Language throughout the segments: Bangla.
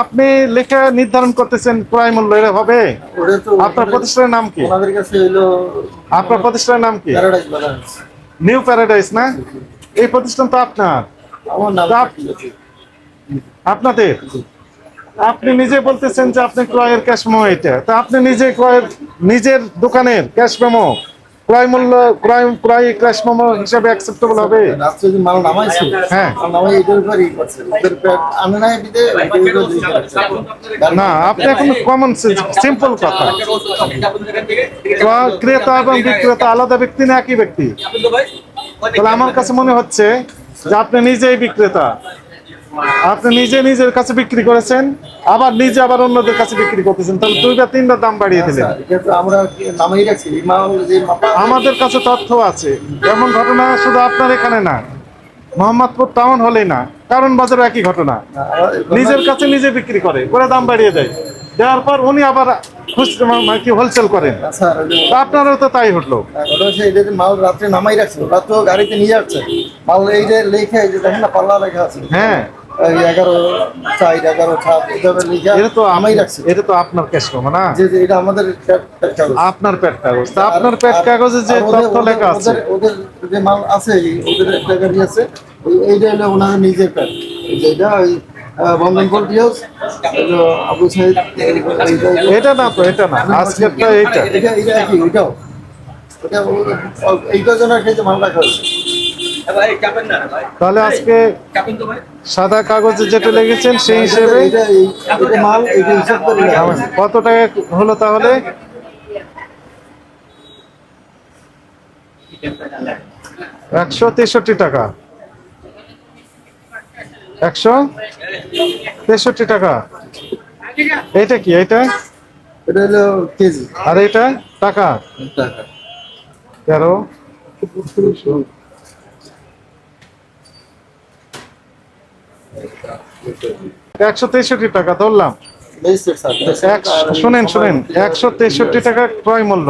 আপনি লেখা নির্ধারণ করতেছেন ক্রয় মূল্য এটা হবে? আপনার প্রতিষ্ঠানের নাম কি? আপনার প্রতিষ্ঠানের নাম কি? নিউ প্যারাডাইস না? এই প্রতিষ্ঠান তো আপনার। আপনাদের? আপনি নিজে বলতেছেন যে আপনি ক্রয়ের ক্যাশ মেমো এটা। তা আপনি নিজে ক্রয়ের নিজের দোকানের ক্যাশ মেমো ক্রয় মূল্য ক্রয় ক্রয় ক্যাশ মেমো হিসাবে অ্যাকসেপ্টেবল হবে মাল নামাইছে হ্যাঁ। নামাই এটার উপর ই করছে আনে। না আপনি এখন কমন সিম্পল কথা ক্রেতা এবং বিক্রেতা আলাদা ব্যক্তি না একই ব্যক্তি তাহলে আমার কাছে মনে হচ্ছে যে আপনি নিজেই বিক্রেতা আপনি নিজে নিজের কাছে বিক্রি করেছেন আবার নিজে আবার অন্যদের কাছে বিক্রি করতেছেন তাহলে দুইটা তিনটা দাম বাড়িয়ে দিলেন। আচ্ছা, মাপা আমাদের কাছে তথ্য আছে এমন ঘটনা শুধু আপনার এখানে না মোহাম্মদপুর টাউন হলেই না কারণ বাজারে একই ঘটনা। নিজের কাছে নিজে বিক্রি করে করে দাম বাড়িয়ে দেয়। দেওয়ার পর উনি আবার মানে কি হোলসেল করেন। তা আপনারও তো তাই ওটা হচ্ছে মাল রাত্রে নামাই রাখছে তো গাড়িতে নিয়ে যাচ্ছে। মাল এই যে লেখা এই যে দেখেন না পাল্লা লেখা আছে। হ্যাঁ। এগারো চার এগারো লেখা এটা তো নামাই রাখছে। এটা তো আপনার ক্যাশ মেমো না? যে যে এটা আমাদের কাগজ। আপনার পেট কাগজ। তা আপনার পেট কাগজে যে ওদের- তথ্য লেখা আছে। ওদের- ওদের যে মাল আছে ওদের একটা গাড়ি আছে এইটা হলো ওনাদের নিজের প্যাট যেটা ওই বন্ধন পোল্ট্রি হাউস আবু এটা না তো এটা না। আজকেরটা এইটা। এটা এটা একই ওইটাও ওটা ও- এইটার জন্য একটা মাল রাখা হয়েছে। তাহলে আজকে সাদা কাগজে যেটা লিখেছেন সেই হিসেবে। কত টাকা হলো তাহলে? একশো তেষট্টি টাকা। একশো তেষট্টি টাকা। এটা কি এটা এটা হলো কেজি। আর এটা টাকা? টাকা। তেরো। একশো তেষট্টি টাকা, ধরলাম। শুনেন শুনেন, একশো তেষট্টি টাকা ক্রয় মূল্য।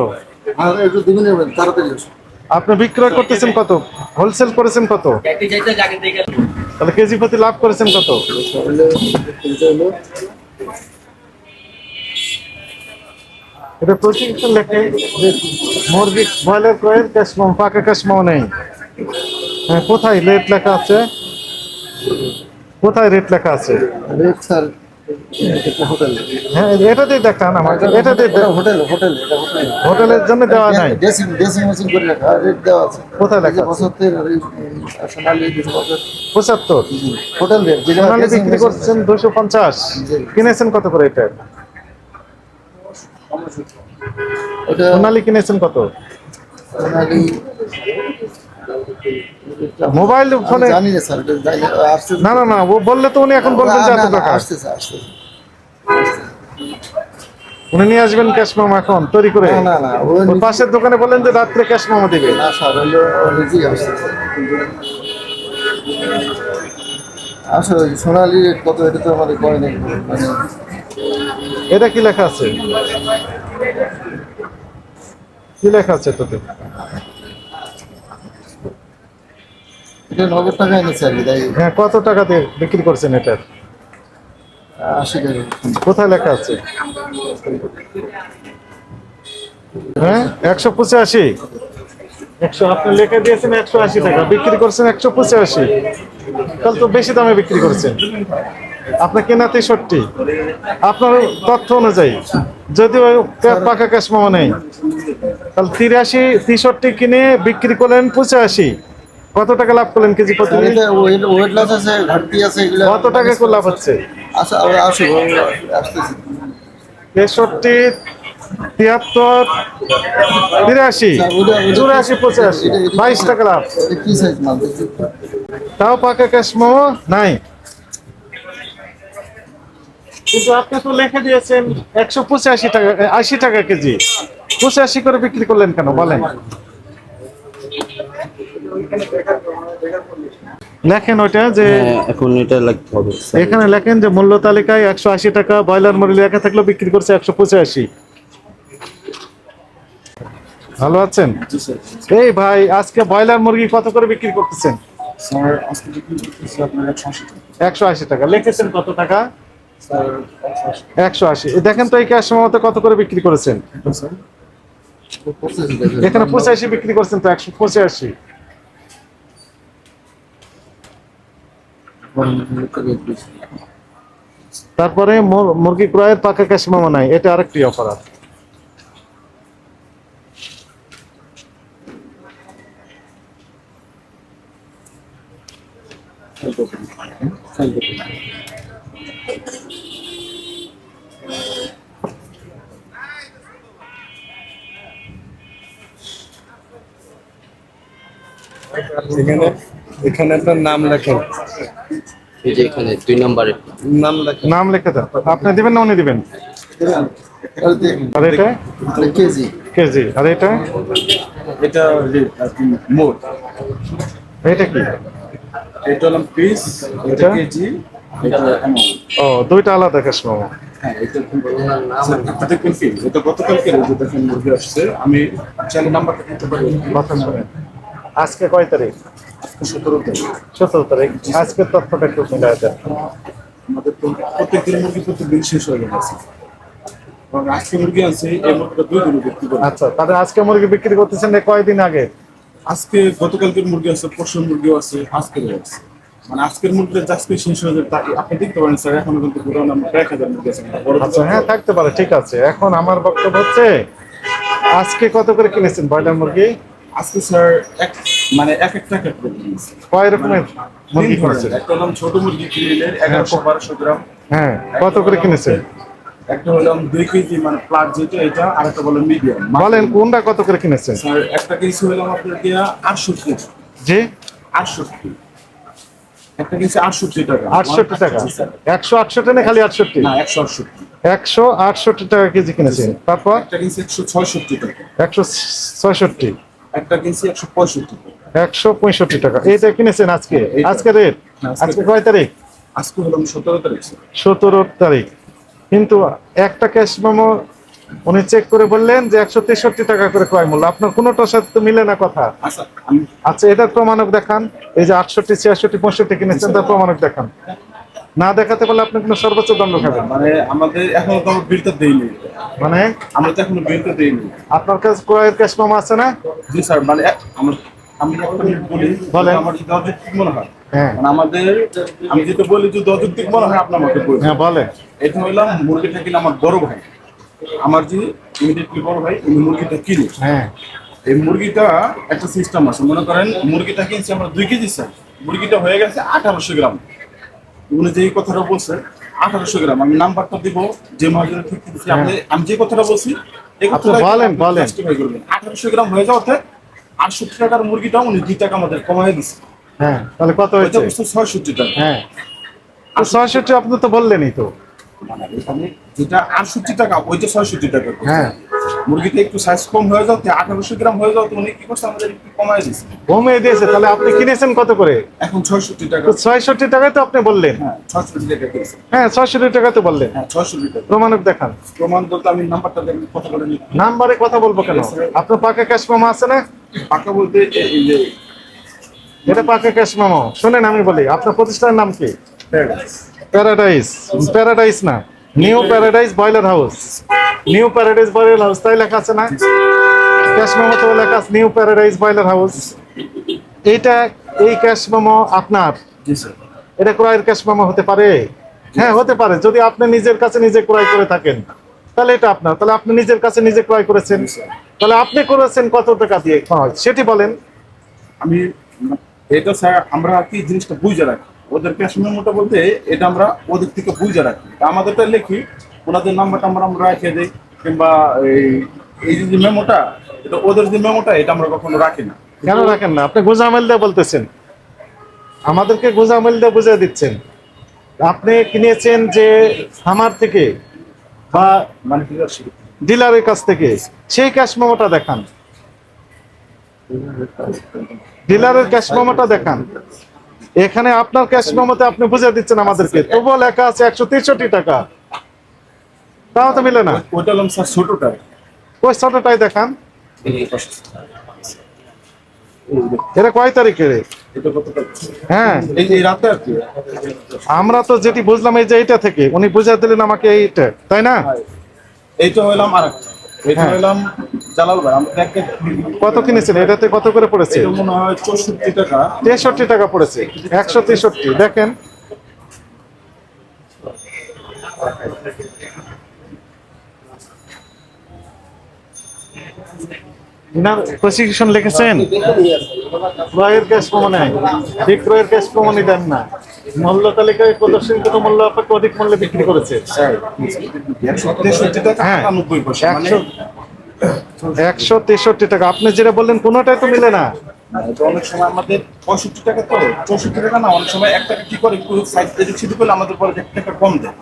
আপনি বিক্রয় করতেছেন কত? হোলসেল করেছেন কত? তাহলে কেজি প্রতি লাভ করেছেন কত? এটা প্রতিষ্ঠান লেখে। মুরগি, ব্রয়লার ক্রয়ের ক্যাশ পাকা ক্যাশ নেই। হ্যাঁ কোথায়? লেট লেখা আছে। কোথায় রেট লেখা আছে? রেট স্যার হোটেল হ্যাঁ এটাতেই দেখান এটাতেই হোটেল হোটেল এটা হোটেল হোটেলের জন্য দেওয়া নাই? ড্রেসিং ড্রেসিং মেশিন করে রাখা রেট দেওয়া আছে। কোথায় লেখা আছে? পঁচাত্তর সোনালি পঁচাত্তর। হোটেল রেট সোনালি বিক্রি করছেন দুশো পঞ্চাশ। কিনেছেন কত করে এটা সোনালি কিনেছেন কত? সোনালি মোবাইল ফোনে জানি না স্যার না, আসছে না না না ও বললে তো উনি এখন বলবেন যে এত টাকা আসতেছে আসতেছে উনি নিয়ে আসবেন ক্যাশ মামা এখন তৈরি করে। না না না ও ওর পাশের দোকানে বলেন যে রাত্রে ক্যাশ মামা দিবে। না স্যার নিজেই আসতেছে আসলে ওই সোনালি কত এটা তো আমাদের করে নেই। মানে এটা কি লেখা আছে? কি লেখা আছে তোতে এটা নগদ টাকা এনেছে আর কি? তাই হ্যাঁ কত টাকা দিয়ে বিক্রি করছেন এটার? আশি টাকা। কোথায় লেখা আছে? হ্যাঁ একশো পঁচাশি। একশো আপনি লেখা দিয়েছেন একশো আশি টাকা বিক্রি করছেন একশো পঁচাশি। তাহলে তো বেশি দামে বিক্রি করছেন। আপনার কেনা তেষট্টি। আপনার তথ্য অনুযায়ী যদিও পাকা ক্যাশ মামা নেই। তাহলে তিরাশি তেষট্টি কিনে বিক্রি করলেন পঁচাশি। কত টাকা লাভ করলেন কেজি প্রতি ওয়েট লস আছে ঘাটতি আছে এগুলো কত টাকা করে লাভ হচ্ছে? আচ্ছা আমরা আসো আসতেছি। তেষট্টি তিয়াত্তর তিরাশি চুরাশি পঁচাশি বাইশ টাকা লাভ। তাও পাকা ক্যাশ মোমো? নাই। কিন্তু আপনি তো লিখে দিয়েছেন একশো পঁচাশি টাকা আশি টাকা কেজি। পঁচাশি করে বিক্রি করলেন কেন? বলেন। লেখেন ওইটা যে হ্যাঁ, এখন এটা হবে এখানে লেখেন যে মূল্য তালিকায় একশো আশি টাকা ব্রয়লার মুরগি লেখা থাকলেও বিক্রি করছে একশো পঁচাশি। ভালো আছেন? এই ভাই আজকে ব্রয়লার মুরগি কত করে বিক্রি করতেছেন? একশো আশি টাকা। লিখেছেন কত টাকা? একশো আশি। দেখেন তো এই ক্যাশ কত করে বিক্রি করেছেন? এখানে পঁচাশি বিক্রি করছেন তো একশো পঁচাশি। তারপরে মুর- মুরগি ক্রয়ের পাকা ক্যাশ মেমো নাই, এটা আরেকটি অপরাধ এখানে এখানে আপনার নাম এই যে এখানে দুই নম্বরে। নাম লেখেন নাম লিখে দেন আপনি দিবেন না উনি দিবেন? আর এটা? কেজি। কেজি। আর এটা? এটা মোট। এটা কি? এটা হলাম পিস এটা? এটা? কেজি ও দুইটা আলাদা মেমো হ্যাঁ এটা এটা দেখুন কি এটা গতকালকে যে দেখেন মুরগি আসছে? আমি চ্যানেল নাম্বারটা দিতে পারি। কথা শুনেন আজকে কয় তারিখ? সতেরো তারিখ। সতেরো তারিখ আজকের তথ্যটা একটু আমাদের তো প্রত্যেক দিন মুরগি শেষ হয়ে গেছে এবং আজকে মুরগি আছে এই মুরগিটা দুই দিনে বিক্রি করে আচ্ছা তাহলে আজকে মুরগি বিক্রি করতেছেন কয়দিন আগে? আজকে গতকালকের মুরগি আছে পরশু মুরগিও আছে আজকের আছে মানে আজকের মুরগিটা আজকে শেষ হয়ে যাবে আপনি দেখতে পারেন স্যার এখনও কিন্তু আমার এক হাজার মুরগি আছে। আচ্ছা হ্যাঁ থাকতে পারে ঠিক আছে। এখন আমার বক্তব্য হচ্ছে আজকে কত করে কিনেছেন ব্রয়লার মুরগি? আজকে স্যার এক মানে এক একটা এক কয় রকমের মুরগি কিনেছেন? একটা হলাম ছোট মুরগি কিনলেন বারোশো গ্রাম। হ্যাঁ কত করে কিনেছেন? একটা হলাম দুই কেজি মানে প্লাট যেটা এটা আর একটা বললাম মিডিয়াম বলেন কোনটা কত করে কিনেছেন? স্যার একটা কেজি আপনার দিয়া আটষট্টি জি? আটষট্টি। একটা কেজি আটষট্টি টাকা। আটষট্টি টাকা। একশো আটষট্টি না খালি আটষট্টি? না একশো আটষট্টি। একশো আটষট্টি টাকা কেজি কিনেছেন। তারপর? একটা কেজি একশো ছয়ষট্টি টাকা। একশো ছয়ষট্টি। একটা কেজি একশো পঁয়ষট্টি। একশো পঁয়ষট্টি টাকা। এইটা কিনেছেন আজকে? আজকে রেট হ্যাঁ, আজকে। কয় তারিখ? আজকে হলাম সতেরো তারিখ। সতেরো তারিখ। কিন্তু একটা ক্যাশ মেমো উনি চেক করে বললেন যে একশো তেষট্টি টাকা করে ক্রয় মূল্য। আপনার কোনোটার সাথে তো মিলে না কথা। আচ্ছা আচ্ছা এটার প্রমাণক দেখান। এই যে আটষট্টি ছিয়াষট্টি পঁয়ষট্টি কিনেছেন তার প্রমাণক দেখান। না দেখাতে পারলে আপনি কোনো সর্বোচ্চ দণ্ড খাবেন? মানে আমাদের এখনও তো বিলটা দেয়নি। মানে? আমরা তো এখনও বিলটা দেয়নি। আপনার কাছে ক্রয়ের ক্যাশ মেমো আছে না? জি স্যার মানে আমার আমি বলি বলেন। আমার যদি অযৌক্তিক মনে হয় হ্যাঁ। মানে আমাদের আমি যেটা বলি যদি অযৌক্তিক মনে হয় আপনি আমাকে বলবেন। হ্যাঁ বলেন। এটা হইলাম মুরগিটা কিনে আমার বড় ভাই। আমার যে ইমিডিয়েটলি বড় ভাই উনি মুরগিটা কিনে। হ্যাঁ। এই মুরগিটা একটা সিস্টেম আছে। মনে করেন মুরগিটা কিনছি আমরা দুই কেজি স্যার মুরগিটা হয়ে গেছে আঠারোশো গ্রাম। উনি যে কথাটা বলছে আঠারোশো গ্রাম আমি নাম্বারটা দিব যে মহাজনের ঠিক দিচ্ছি আপনি আমি যে কথাটা বলছি এই কথাটা বলেন, বলেন। আঠারোশো গ্রাম হয়ে যাওয়াতে আটষট্টি টাকার মুরগিটা উনি দুই টাকা আমাদের কমাই দিচ্ছে হ্যাঁ তাহলে কত হয়েছে? ছয়ষট্টি টাকা। হ্যাঁ। ছয়ষট্টি আপনি তো বললেনই তো। মানে যেটা আটষট্টি টাকা ওইটা ছয়ষট্টি টাকা। হ্যাঁ। মুরগিটা একটু সাইজ কম হয়ে যাওয়াতে আঠারোশো গ্রাম হয়ে যাওয়াতে উনি কি করছে? আমাদের একটু কমাই দিচ্ছে কমিয়ে দিয়েছে তাহলে আপনি কিনেছেন কত করে? এখন ছয়ষট্টি টাকা। ছয়ষট্টি টাকায় তো আপনি বললেন। হ্যাঁ ছয়ষট্টি টাকা কিনছে। হ্যাঁ ছয়ষট্টি টাকা তো বললেন। হ্যাঁ ছয়ষট্টি টাকা। প্রমাণক দেখান। প্রমাণ বলতে আমি নাম্বারটা দেখি কত করে নিই নাম্বারে কথা বলব কেন? আপনার পাকা ক্যাশ মেমো আছে না? পাকা বলতে এই যে এটা পাকা ক্যাশ মামা শুনেন আমি বলি আপনার প্রতিষ্ঠানের নাম কি? প্যারাডাইস প্যারাডাইস প্যারাডাইস না। New paradise boiler house new paradise boiler house তাই লেখা আছে না? ক্যাশ মেমো তো লেখা আছে নিউ প্যারাডাইস বয়লার হাউস এইটা এই ক্যাশ মেমো আপনার? জি স্যার। এটা ক্রয়ের ক্যাশ মেমো হতে পারে? হ্যাঁ হতে পারে। যদি আপনি নিজের কাছে নিজে ক্রয় করে থাকেন তাহলে এটা আপনার। তাহলে আপনি নিজের কাছে নিজে ক্রয় করেছেন। তাহলে আপনি করেছেন কত টাকা দিয়ে? হয় সেটি বলেন। আমি এটা স্যার আমরা কি জিনিসটা বুঝে রাখি? ওদের ক্যাশ মেমোটা বলতে এটা আমরা ওদের থেকে বুঝে রাখি। তা আমাদেরটা লিখি ওনাদের নাম্বারটা আমরা আমরা রেখে দিই কিংবা এই এই যে মেমোটা এটা ওদের যে মেমোটা এটা আমরা কখনো রাখি না। কেন রাখেন না? আপনি গোজামিল দিয়ে বলতেছেন। আমাদেরকে গোজামিল দিয়ে বুঝিয়ে দিচ্ছেন। আপনি কিনেছেন যে খামার থেকে বা মানে ডিলারের কাছ থেকে সেই ক্যাশ মেমোটা দেখান। ডিলারের ক্যাশ মেমোটা দেখান। এখানে আপনার ক্যাশ মেমোতে আপনি বুঝিয়ে দিচ্ছেন আমাদেরকে। তবুও লেখা আছে একশো তেষট্টি টাকা। তাও তো মিলে না। ওইটা স্যার ছোটটা ওই ছোটটাই দেখান। এটা কয় তারিখে হ্যাঁ। আমরা তো যেটি বুঝলাম এই যে এইটা থেকে উনি বুঝা দিলেন আমাকে এইটা তাই না? এইটা হইলাম আর হ্যাঁ। আমরা কত কিনেছেন? এটাতে কত করে পড়েছে? এটা মনে হয় চৌষট্টি টাকা। তেষট্টি টাকা পড়েছে একশো তেষট্টি। দেখেন। না প্রসিকিউশন লিখেছেন? ক্রয়ের ক্যাশ প্রমাণে বিক্রয়ের ক্যাশ প্রমাণই দেন না। মূল্য তালিকায় প্রদর্শনকৃত মূল্য আপনাকে অধিক মূল্যে বিক্রি করেছে। হ্যাঁ। মানে একশো তেষট্টি টাকা। আপনি যেটা বললেন কোনোটাই তো মিলে না। অনেক সময় আমাদের পঁয়ষট্টি টাকা তো চৌষট্টি টাকা না অনেক সময় এক টাকা কি করে? একটু এদিক সেদিক করলে আমাদের পরে এক টাকা কম দেয়।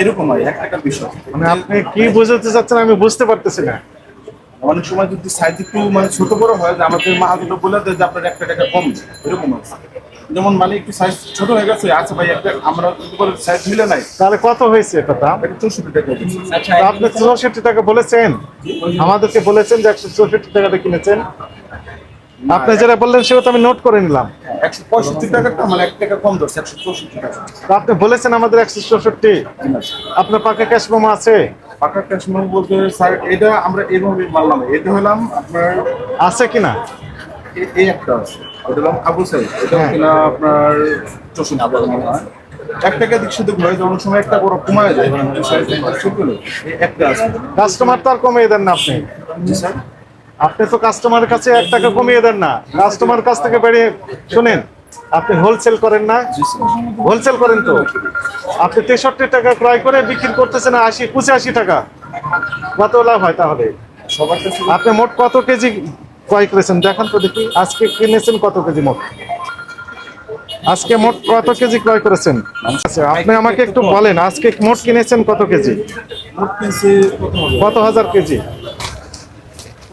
এরকম হয় এক টাকার বিষয়। মানে আপনি কি বুঝাতে চাচ্ছেন আমি বুঝতে পারতেছি না। অনেক সময় যদি সাইজ একটু মানে ছোট বড় হয় যে আমাদের মাহাজুটো বলে দেয় যে আপনার একটা টাকা কম এরকম আছে যেমন মানে একটু সাইজ ছোট হয়ে গেছে আচ্ছা ভাই একটা আমরা সাইজ মিলে নাই তাহলে কত হয়েছে এটা দাম? এটা চৌষট্টি টাকা। তো আপনি চৌষট্টি টাকা বলেছেন। আমাদেরকে বলেছেন যে একশো চৌষট্টি টাকাটা কিনেছেন। আপনি যেটা বললেন সেটা তো আমি নোট করে নিলাম। একশো পঁয়ষট্টি টাকাটা মানে এক টাকা কম ধরছে একশো চৌষট্টি টাকা। তো আপনি বলেছেন আমাদের একশো চৌষট্টি। আপনার পাকা ক্যাশ মোমো আছে? পাকা কাশ্মীর বলতে স্যার এটা আমরা এইভাবে মানলাম এটা হলাম আপনার আছে কিনা? এই একটা আছে। ওটা হলাম আবু সাইড এটা হ্যাঁ। কিনা আপনার মনে দিক শুধু অনেক সময় একটা বড় কমায় যায়। এই একটা আছে। কাস্টমার তো আর কমিয়ে দেন না আপনি। স্যার। আপনি তো কাস্টমারের কাছে এক টাকা কমিয়ে দেন না। কাস্টমার কাছ থেকে বেরিয়ে শুনেন। আপনি হোলসেল করেন না? হোলসেল করেন তো? আপনি তেষট্টি টাকা ক্রয় করে বিক্রি করতেছেন আশি পঁচাশি টাকা। কত লাভ হয় তাহলে? আপনি মোট কত কেজি ক্রয় করেছেন? দেখান তো দেখি। আজকে কিনেছেন কত কেজি মোট? আজকে মোট কত কেজি ক্রয় করেছেন? আচ্ছা আপনি আমাকে একটু বলেন আজকে মোট কিনেছেন কত কেজি? কত হাজার কেজি?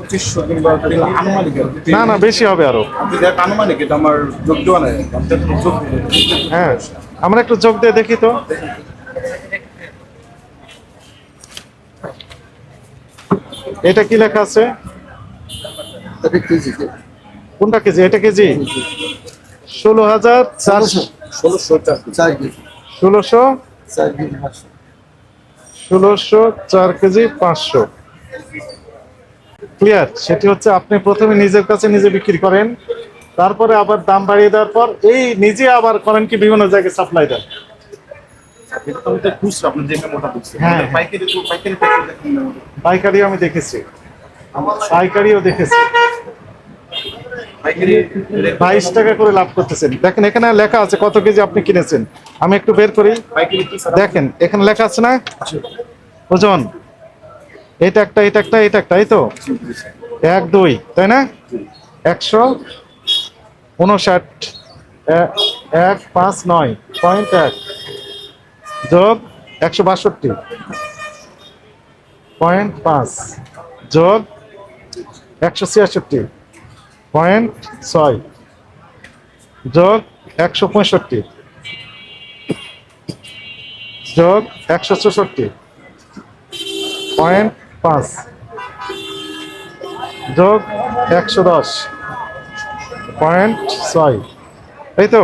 পঁচিশশো কিংবা কিংবা আনুমানিক না না বেশি হবে আরও। আপনি দেখ আনুমানিক এটা আমার যোগ দেওয়া নাই। হ্যাঁ আমরা একটু যোগ দিয়ে দেখি তো। এটা কি লেখা আছে? কোনটা কেজি? এটা কেজি? ষোলো হাজার চারশো। ষোলোশো চার চার ষোলোশো? চার ষোলোশো চার কেজি পাঁচশো। ক্লিয়ার সেটি হচ্ছে আপনি প্রথমে নিজের কাছে নিজে বিক্রি করেন তারপরে আবার দাম বাড়িয়ে দেওয়ার পর এই নিজে আবার করেন কি বিভিন্ন জায়গায় সাপ্লাই দেন। এটা তো আমাদের খুচরা আপনি যে মোটা দিচ্ছেন হ্যাঁ। পাইকারি আমি দেখেছি। পাইকারিও দেখেছি। বাইশ টাকা করে লাভ করতেছেন। দেখেন এখানে লেখা আছে কত কেজি আপনি কিনেছেন। আমি একটু বের করি। দেখেন এখানে লেখা আছে না? ওজন। এটা একটা এটা একটা এটা একটা, এই তো? এক, দুই, তাই না? একশো উনষাট এক, পাঁচ, নয় পয়েন্ট এক, যোগ একশো বাষট্টি পয়েন্ট পাঁচ, যোগ একশো ছিয়াষট্টি পয়েন্ট ছয়, যোগ একশো পঁয়ষট্টি, যোগ একশো চৌষট্টি পয়েন্ট পাঁচ। যোগ একশো দশ। পয়েন্ট ছয়। এই তো?